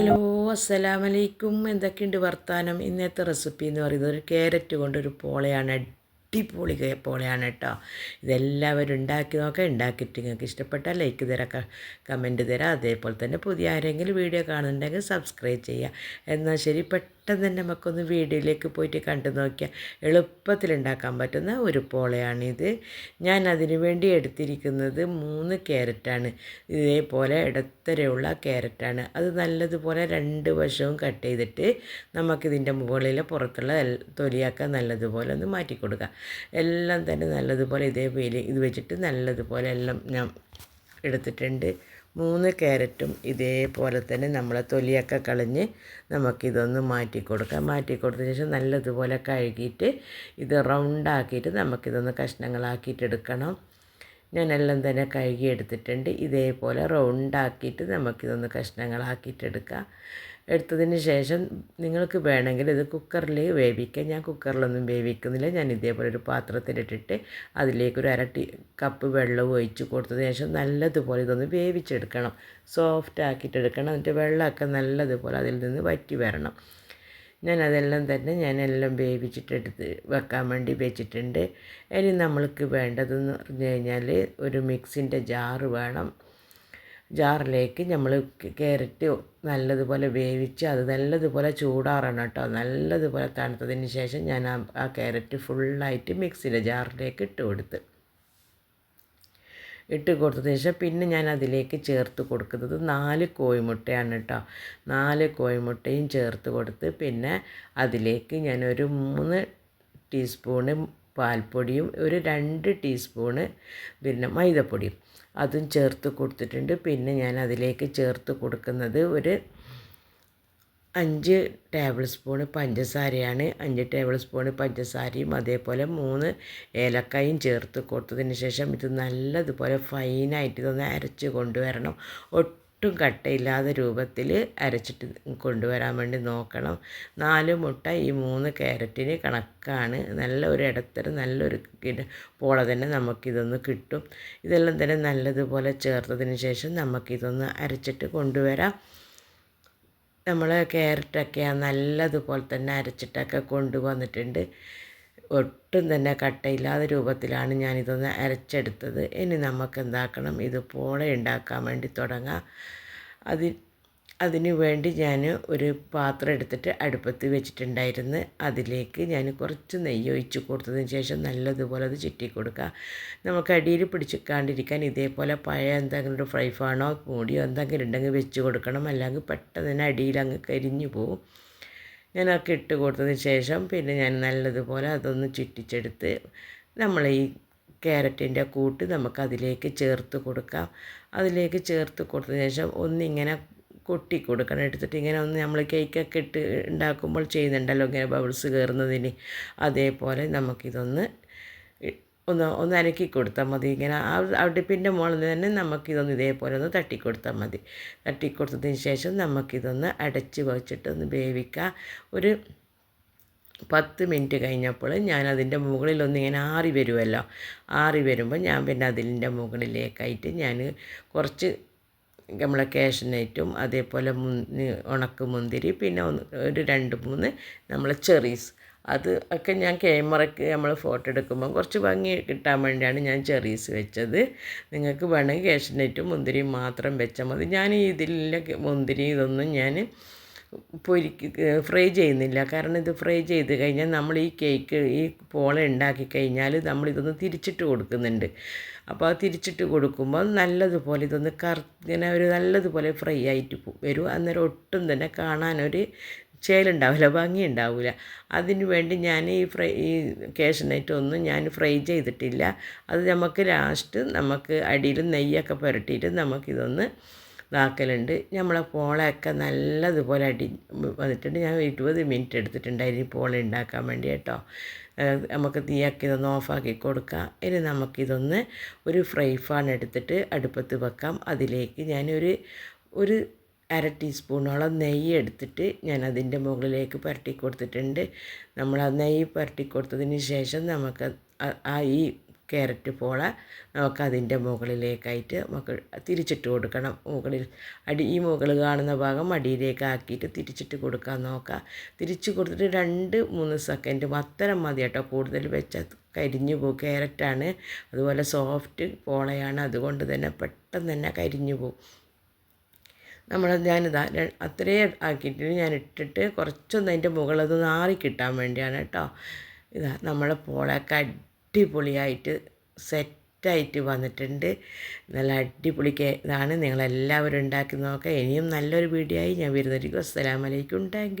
Hello അസ്സലാമലൈക്കും. എന്തൊക്കെയുണ്ട് വർത്താനം? ഇന്നത്തെ റെസിപ്പി എന്ന് പറയുന്നത് ഒരു ക്യാരറ്റ് കൊണ്ടൊരു പോളയാണ്. അടിപൊളി കേ- പോലെയാണ് കേട്ടോ. ഇതെല്ലാവരും ഉണ്ടാക്കി നോക്കാം ഉണ്ടാക്കിയിട്ട് നിങ്ങൾക്ക് ഇഷ്ടപ്പെട്ടാൽ ലൈക്ക് തരാം കമന്റ് തരാം. അതേപോലെ തന്നെ പുതിയ ആരെങ്കിലും വീഡിയോ കാണുന്നുണ്ടെങ്കിൽ സബ്സ്ക്രൈബ് ചെയ്യുക. എന്നാൽ ശരി പെട്ടെന്ന് തന്നെ നമുക്കൊന്ന് വീഡിയോയിലേക്ക് പോയിട്ട് കണ്ടു നോക്കിയാൽ എളുപ്പത്തിൽ ഉണ്ടാക്കാൻ പറ്റുന്ന ഒരു പോളയാണിത്. ഞാൻ അതിനു വേണ്ടി എടുത്തിരിക്കുന്നത് മൂന്ന് ക്യാരറ്റാണ് ഇതേപോലെ ഇടത്തരയുള്ള ക്യാരറ്റാണ് അത് നല്ലതുപോലെ രണ്ട് വശവും കട്ട് ചെയ്തിട്ട് നമുക്കിതിന്റെ മുകളിലെ പുറത്തുള്ള തൊലിയാക്കാൻ തൊലിയൊക്കെ നല്ലതുപോലെ ഒന്ന് മാറ്റി കൊടുക്കുക എല്ലാം തന്നെ നല്ലതുപോലെ ഇതേപോലെ ഇത് വെച്ചിട്ട് നല്ലതുപോലെ എല്ലാം ഞാൻ എടുത്തിട്ടുണ്ട്. മൂന്ന് ക്യാരറ്റും ഇതേപോലെ തന്നെ നമ്മളെ തൊലിയൊക്കെ കളഞ്ഞ് നമുക്കിതൊന്ന് മാറ്റി കൊടുക്കാം. മാറ്റി കൊടുത്തതിന് ശേഷം നല്ലതുപോലെ കഴുകിയിട്ട് ഇത് റൗണ്ടാക്കിയിട്ട് നമുക്കിതൊന്ന് കഷ്ണങ്ങളാക്കിയിട്ട് എടുക്കണം. ഞാനെല്ലാം തന്നെ കഴുകി എടുത്തിട്ടുണ്ട്. ഇതേപോലെ റൗണ്ടാക്കിയിട്ട് നമുക്കിതൊന്ന് കഷ്ണങ്ങളാക്കിയിട്ടെടുക്കാം. എടുത്തതിന് ശേഷം നിങ്ങൾക്ക് വേണമെങ്കിൽ ഇത് കുക്കറിൽ വേവിക്കാം. ഞാൻ കുക്കറിലൊന്നും വേവിക്കുന്നില്ല. ഞാൻ ഇതേപോലെ ഒരു പാത്രത്തിലിട്ടിട്ട് അതിലേക്ക് ഒരു അര ടീ കപ്പ് വെള്ളം ഒഴിച്ച് കൊടുത്തതിന് ശേഷം നല്ലതുപോലെ ഇതൊന്ന് വേവിച്ചെടുക്കണം. സോഫ്റ്റ് ആക്കിയിട്ടെടുക്കണം എന്നിട്ട് വെള്ളമൊക്കെ നല്ലതുപോലെ അതിൽ നിന്ന് വറ്റി വരണം. ഞാൻ അതെല്ലാം തന്നെ ഞാനെല്ലാം വേവിച്ചിട്ടെടുത്ത് വെക്കാൻ വേണ്ടി വെച്ചിട്ടുണ്ട്. ഇനി നമ്മൾക്ക് വേണ്ടതെന്ന് പറഞ്ഞു കഴിഞ്ഞാൽ ഒരു മിക്സിന്റെ ജാറ് വേണം. ജാറിലേക്ക് നമ്മൾ ക്യാരറ്റ് നല്ലതുപോലെ വേവിച്ച് അത് നല്ലതുപോലെ ചൂടാറണം കേട്ടോ. നല്ലതുപോലെ തണുത്തതിന് ശേഷം ഞാൻ ആ ആ ക്യാരറ്റ് ഫുള്ളായിട്ട് മിക്സിയുടെ ജാറിലേക്ക് ഇട്ട് കൊടുത്ത്. ഇട്ട് കൊടുത്തതിന് ശേഷം പിന്നെ ഞാൻ അതിലേക്ക് ചേർത്ത് കൊടുക്കുന്നത് നാല് കോഴിമുട്ടയാണ് കേട്ടോ. നാല് കോഴിമുട്ടയും ചേർത്ത് കൊടുത്ത് പിന്നെ അതിലേക്ക് ഞാനൊരു മൂന്ന് ടീസ്പൂണ് പാൽപ്പൊടിയും ഒരു രണ്ട് ടീസ്പൂണ് പിന്നെ മൈദപ്പൊടിയും. അതും ചേർത്ത് കൊടുത്തിട്ടുണ്ട്. പിന്നെ ഞാൻ അതിലേക്ക് ചേർത്ത് കൊടുക്കുന്നത് ഒരു അഞ്ച് ടേബിൾ സ്പൂണ് പഞ്ചസാരയാണ്. അഞ്ച് ടേബിൾ സ്പൂണ് പഞ്ചസാരയും അതേപോലെ മൂന്ന് ഏലക്കായും ചേർത്ത് കൊടുത്തതിന് ശേഷം ഇത് നല്ലതുപോലെ ഫൈനായിട്ട് ഇതൊന്ന് അരച്ച് കൊണ്ടുവരണം. ഒട്ടും കട്ടയില്ലാത്ത രൂപത്തിൽ അരച്ചിട്ട് കൊണ്ടുവരാൻ വേണ്ടി നോക്കണം. നാല് മുട്ട ഈ മൂന്ന് ക്യാരറ്റിന് കണക്കാണ്. നല്ല ഒരു ഇടത്തരം നല്ലൊരു പോളെ തന്നെ നമുക്കിതൊന്ന് കിട്ടും. ഇതെല്ലാം തന്നെ നല്ലതുപോലെ ചേർത്തതിന് ശേഷം നമുക്കിതൊന്ന് അരച്ചിട്ട് കൊണ്ടുവരാം. നമ്മൾ ക്യാരറ്റൊക്കെ നല്ലതുപോലെ തന്നെ അരച്ചിട്ടൊക്കെ കൊണ്ടുവന്നിട്ടുണ്ട്. ഒട്ടും തന്നെ കട്ടയില്ലാത്ത രൂപത്തിലാണ് ഞാനിതൊന്ന് അരച്ചെടുത്തത്. ഇനി നമുക്ക് എന്താക്കണം ഇതുപോലെ ഉണ്ടാക്കാൻ വേണ്ടി തുടങ്ങാം. അത് അതിന് വേണ്ടി ഞാൻ ഒരു പാത്രം എടുത്തിട്ട് അടുപ്പത്ത് വെച്ചിട്ടുണ്ടായിരുന്നു. അതിലേക്ക് ഞാൻ കുറച്ച് നെയ്യ് ഒഴിച്ച് കൊടുത്തതിന് ശേഷം നല്ലതുപോലെ അത് ചുറ്റി കൊടുക്കുക. നമുക്ക് അടിയിൽ പിടിച്ചിക്കാണ്ടിരിക്കാൻ ഇതേപോലെ പഴയ എന്തെങ്കിലും ഒരു ഫ്രൈ ഫാണോ മൂടിയോ എന്തെങ്കിലും ഉണ്ടെങ്കിൽ വെച്ച് കൊടുക്കണം. അല്ലെങ്കിൽ പെട്ടെന്ന് തന്നെ അടിയിൽ അങ്ങ് കരിഞ്ഞു പോവും. ഞാനൊക്കെ ഇട്ട് കൊടുത്തതിന് ശേഷം പിന്നെ ഞാൻ നല്ലതുപോലെ അതൊന്ന് ചുറ്റിച്ചെടുത്ത് നമ്മൾ ഈ ക്യാരറ്റിന്റെ കൂട്ട് നമുക്കതിലേക്ക് ചേർത്ത് കൊടുക്കാം. അതിലേക്ക് ചേർത്ത് കൊടുത്തതിന് ശേഷം ഒന്നിങ്ങനെ കൊട്ടി കൊടുക്കണം. എടുത്തിട്ട് ഇങ്ങനെ ഒന്ന് നമ്മൾ കേക്കൊക്കെ ഇട്ട് ഉണ്ടാക്കുമ്പോൾ ചെയ്യുന്നുണ്ടല്ലോ ഇങ്ങനെ ബബിൾസ് കയറുന്നതിന് അതേപോലെ നമുക്കിതൊന്ന് ഒന്ന് ഒന്ന് അനക്കി കൊടുത്താൽ മതി. ഇങ്ങനെ ആ അടുപ്പിന്റെ മുകളിൽ തന്നെ നമുക്കിതൊന്ന് ഇതേപോലെ ഒന്ന് തട്ടിക്കൊടുത്താൽ മതി. തട്ടിക്കൊടുത്തതിന് ശേഷം നമുക്കിതൊന്ന് അടച്ച് വെച്ചിട്ട് ഒന്ന് വേവിക്കുക ഒരു പത്ത് മിനിറ്റ് കഴിഞ്ഞപ്പോൾ ഞാൻ അതിന്റെ മുകളിലൊന്ന് ഇങ്ങനെ ആറി വരുമല്ലോ ആറി വരുമ്പോൾ ഞാൻ പിന്നെ അതിന്റെ മുകളിലേക്കായിട്ട് ഞാൻ കുറച്ച് നമ്മളെ കാഷ്നൈറ്റും അതേപോലെ ഉണക്ക മുന്തിരി പിന്നെ ഒന്ന് ഒരു രണ്ട് മൂന്ന് നമ്മളെ ചെറീസ്. അത് ഒക്കെ ഞാൻ ക്യാമറയ്ക്ക് നമ്മൾ ഫോട്ടോ എടുക്കുമ്പോൾ കുറച്ച് ഭംഗി കിട്ടാൻ വേണ്ടിയാണ് ഞാൻ ചെറീസ് വെച്ചത്. നിങ്ങൾക്ക് വേണമെങ്കിൽ കാഷ്നൈറ്റും മുന്തിരിയും മാത്രം വെച്ചാൽ മതി. ഞാൻ ഇതിലെ മുന്തിരി ഇതൊന്നും ഞാൻ പൊരിക്ക് ഫ്രൈ ചെയ്യുന്നില്ല. കാരണം ഇത് ഫ്രൈ ചെയ്ത് കഴിഞ്ഞാൽ നമ്മൾ ഈ കേക്ക് ഈ പോള ഉണ്ടാക്കി കഴിഞ്ഞാൽ നമ്മൾ ഇതൊന്ന് തിരിച്ചിട്ട് കൊടുക്കുന്നുണ്ട്. അപ്പോൾ അത് തിരിച്ചിട്ട് കൊടുക്കുമ്പോൾ നല്ലതുപോലെ ഇതൊന്ന് കറ ഒരു നല്ലതുപോലെ ഫ്രൈ ആയിട്ട് വരും. അന്നേരം ഒട്ടും തന്നെ കാണാനൊരു ചേലുണ്ടാവില്ല ഭംഗി ഉണ്ടാവില്ല അതിന് വേണ്ടി ഞാൻ ഈ ഫ്രൈ ഈ കാഷ്നറ്റ് ഒന്നും ഞാൻ ഫ്രൈ ചെയ്തിട്ടില്ല. അത് നമുക്ക് ലാസ്റ്റ് നമുക്ക് അടിയിൽ നെയ്യൊക്കെ പുരട്ടിയിട്ട് നമുക്കിതൊന്ന് ഇതാക്കലുണ്ട് നമ്മളെ പോളയൊക്കെ നല്ലതുപോലെ അടി വന്നിട്ടുണ്ട്. ഞാൻ ഇരുപത് മിനിറ്റ് എടുത്തിട്ടുണ്ടായിരുന്നു പോള ഉണ്ടാക്കാൻ വേണ്ടി കേട്ടോ. നമുക്ക് തീയാക്കി ഇതൊന്ന് ഓഫാക്കി കൊടുക്കാം. ഇനി നമുക്കിതൊന്ന് ഒരു ഫ്രൈ ഫാൻ എടുത്തിട്ട് അടുപ്പത്ത് വെക്കാം. അതിലേക്ക് ഞാനൊരു ഒരു അര ടീസ്പൂണോളം നെയ്യ് എടുത്തിട്ട് ഞാൻ അതിന്റെ മുകളിലേക്ക് പുരട്ടി കൊടുത്തിട്ടുണ്ട്. നമ്മൾ ആ നെയ്യ് പുരട്ടി കൊടുത്തതിന് ശേഷം നമുക്ക് ആ ഈ ക്യാരറ്റ് പോള നമുക്ക് അതിന്റെ മുകളിലേക്കായിട്ട് നമുക്ക് തിരിച്ചിട്ട് കൊടുക്കണം. മുകളിൽ അടി ഈ മുകളിൽ കാണുന്ന ഭാഗം അടിയിലേക്ക് ആക്കിയിട്ട് തിരിച്ചിട്ട് കൊടുക്കാൻ നോക്കുക തിരിച്ച് കൊടുത്തിട്ട് രണ്ട് മൂന്ന് സെക്കൻഡ് അത്തരം മതി കേട്ടോ. കൂടുതൽ വെച്ചാൽ കരിഞ്ഞു പോകും. ക്യാരറ്റാണ് അതുപോലെ സോഫ്റ്റ് പോളയാണ്. അതുകൊണ്ട് തന്നെ പെട്ടെന്ന് തന്നെ കരിഞ്ഞു പോകും. നമ്മൾ ഞാനിതാ അത്രയും ആക്കിയിട്ട് ഞാൻ ഇട്ടിട്ട് കുറച്ചൊന്ന് അതിന്റെ മുകളത് നാറി കിട്ടാൻ വേണ്ടിയാണ് കേട്ടോ. ഇതാ നമ്മളെ പോളൊക്കെ അടിപൊളിയായിട്ട് സെറ്റായിട്ട് വന്നിട്ടുണ്ട്. നല്ല അടിപൊളി കേ ഇതാണ്. നിങ്ങളെല്ലാവരും ഉണ്ടാക്കി നോക്കുക ഇനിയും നല്ലൊരു വീഡിയോ ആയി ഞാൻ വരുന്നതായിരിക്കും. അസ്സലാമലൈക്കും താങ്ക്